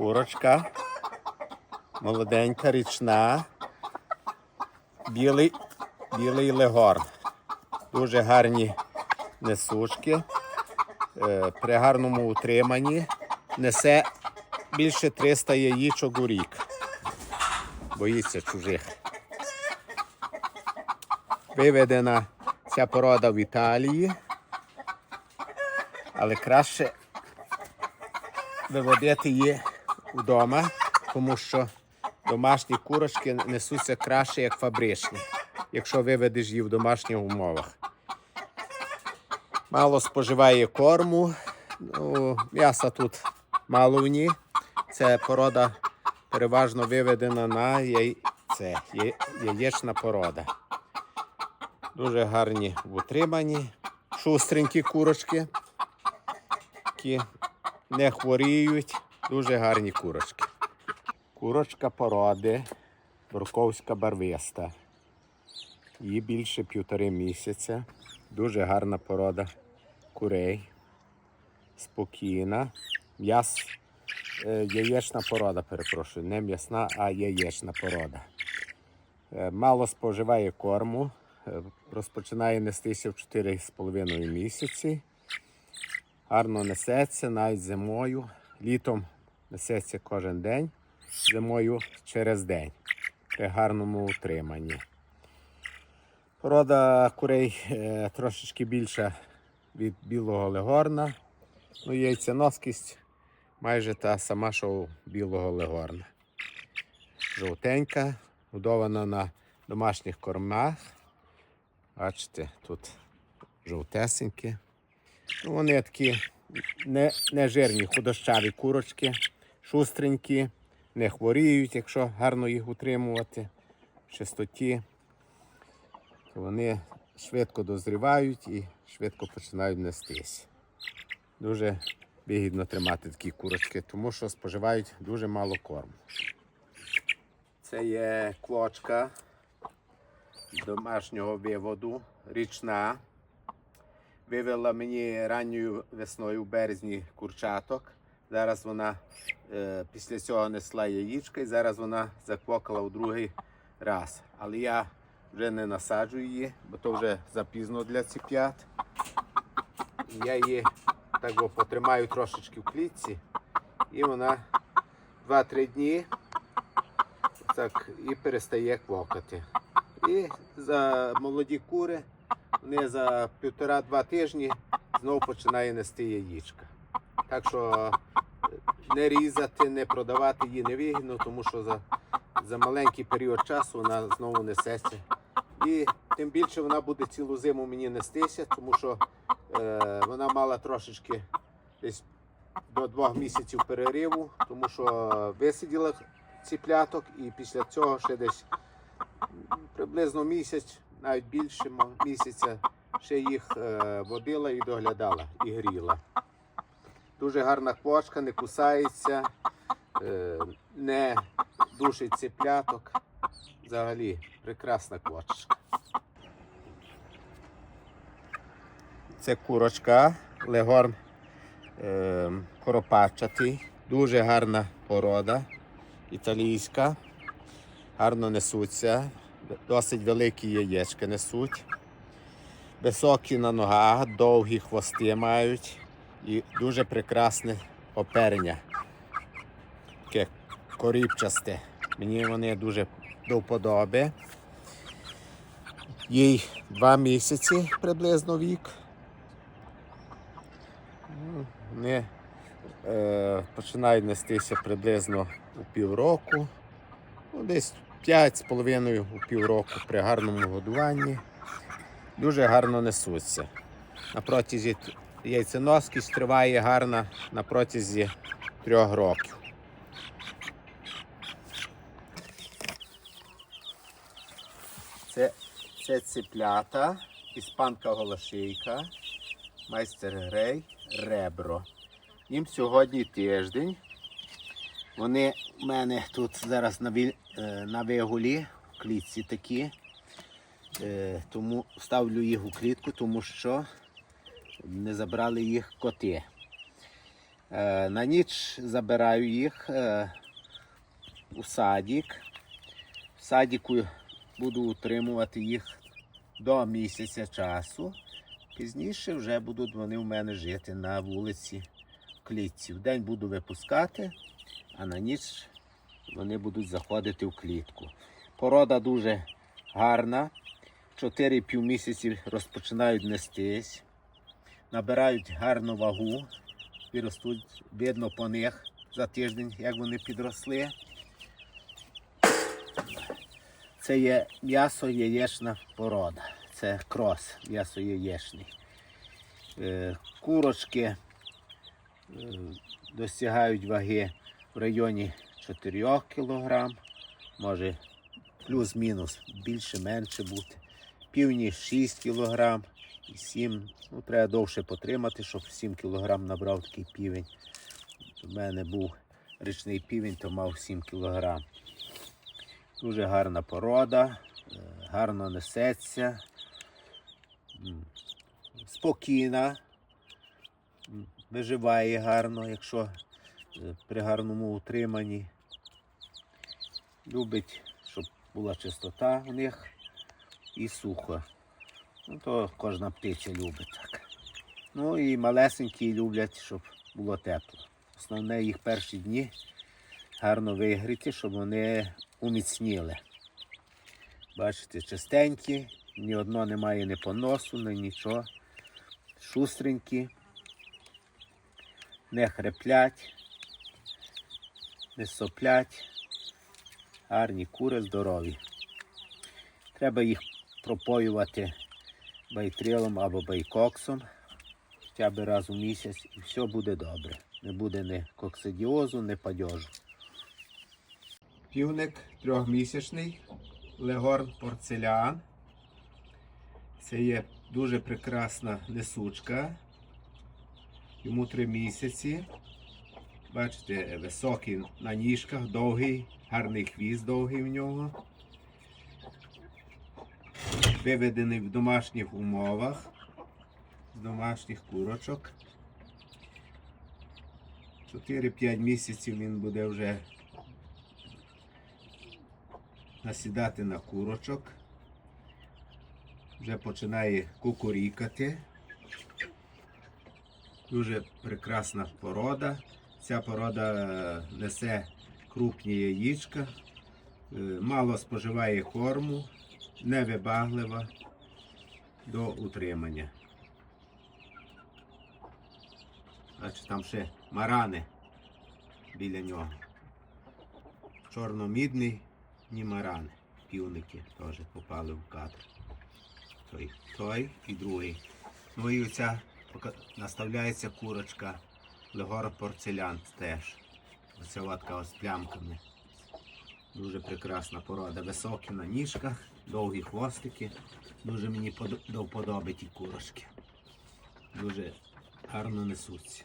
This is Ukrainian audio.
Курочка. Молоденька, річна. Білий, білий легорн. Дуже гарні несушки. Е, При гарному утриманні несе більше 300 яєчок у рік. Боїться чужих. Виведена ця порода в Італії, але краще виводити її вдома, тому що домашні курочки несуться краще, як фабричні, якщо виведеш її в домашніх умовах. Мало споживає корму, ну, м'яса тут мало в ній. Це порода переважно виведена на яйце, яєчна порода. Дуже гарні в утриманні, шустренькі курочки, які не хворіють, дуже гарні курочки. Курочка породи Бурковська барвиста. Їй більше півтори місяця. Дуже гарна порода курей. Спокійна. М'яс, е, яєчна порода, перепрошую. Не м'ясна, а яєчна порода. Е, Мало споживає корму. е, Розпочинає нестися в 4,5 місяці. Гарно несеться навіть зимою. Літом несеться кожен день, зимою через день при гарному утриманні. Порода курей е, трошечки більша від білого легорна. Ну, яйценоскість майже та сама, що у білого легорна. Жовтенька, годована на домашніх кормах. Бачите, тут жовтесенькі. Ну, вони такі не, не жирні, худощаві курочки, шустренькі, не хворіють, якщо гарно їх утримувати в чистоті. То вони швидко дозрівають і швидко починають нестись. Дуже вигідно тримати такі курочки, тому що споживають дуже мало корму. Це є клочка домашнього виводу, річна. Вивела мені ранньою весною в березні курчаток. Зараз вона е, після цього несла яєчка і зараз вона заквокала у другий раз. Але я вже не насаджую її, бо то вже запізно для ціп'ят. Я її так потримаю трошечки в клітці, і вона 2-3 дні так і перестає квокати. І за молоді кури вони за півтора-два тижні знову починає нести яєчка. Так що не різати, не продавати її не вигідно, тому що за, за маленький період часу вона знову несеться. І тим більше вона буде цілу зиму мені нестися, тому що е, вона мала трошечки десь до двох місяців перериву, тому що висиділа ціпляток і після цього ще десь приблизно місяць, навіть більше місяця, ще їх е, водила і доглядала, і гріла. Дуже гарна квочка, не кусається, е, не душить ціпляток. Взагалі прекрасна квочка. Це курочка, легорн е, коропачатий, дуже гарна порода, італійська, гарно несуться, досить великі яєчки несуть, високі на ногах, довгі хвости мають і дуже прекрасне оперення. Таке коріпчасте. Мені вони дуже до вподоби. Їй два місяці приблизно вік. Ну, Вони е, починають нестися приблизно у півроку. Ну, десь 5,5 у півроку при гарному годуванні. Дуже гарно несуться. На протязі яйценоскість триває гарна на протязі трьох років. Це, це циплята, іспанка голошийка, майстер грей, ребро. Їм сьогодні тиждень. Вони в мене тут зараз на, віль- е, на вигулі, клітці такі. Е, Тому ставлю їх у клітку, тому що не забрали їх коти. Е, На ніч забираю їх е, у садик. В садіку буду утримувати їх до місяця часу. Пізніше вже будуть вони в мене жити на вулиці клітці. В день буду випускати, а на ніч вони будуть заходити в клітку. Порода дуже гарна. 4-5 місяці розпочинають нестись, набирають гарну вагу і ростуть, видно по них за тиждень, як вони підросли. Це є м'ясо яєчна порода. Це крос, м'ясо яєчний. Е, Курочки е, досягають ваги в районі 4 кг, може плюс-мінус більше, менше бути. Півні 6 кг і 7 Ну, треба довше потримати, щоб 7 кг набрав такий півень. У мене був річний півень, то мав 7 кг. Дуже гарна порода, е, гарно несеться, спокійна, виживає гарно, якщо е, при гарному утриманні. Любить, щоб була чистота у них і сухо. Ну, то кожна птиця любить так. Ну і малесенькі люблять, щоб було тепло. Основне їх перші дні гарно вигріти, щоб вони уміцніли. Бачите, чистенькі, ні одно немає ні поносу, ні нічого. Шустренькі, не хреплять, не соплять. Гарні кури здорові. Треба їх пропоювати байтрилом або байкоксом хоча б раз у місяць і все буде добре. Не буде ні коксидіозу, ні падьожу. Півник трьохмісячний, легорн порцелян. Це є дуже прекрасна несучка. Йому три місяці. Бачите, високий на ніжках, довгий, гарний хвіст довгий в нього. Виведений в домашніх умовах з домашніх курочок. 4-5 місяців він буде вже насідати на курочок. Вже починає кукурікати. Дуже прекрасна порода. Ця порода е, несе крупні яєчка, е, мало споживає корму, невибаглива до утримання. Бачите, там ще марани біля нього. Чорномідний, ні марани. Півники теж попали в кадр. Той, той і другий. Ну і оця наставляється курочка Легора порцелян теж. Оця ватка з плямками. Дуже прекрасна порода. Високі на ніжках, довгі хвостики. Дуже мені до вподоби ті курочки. Дуже гарно несуться.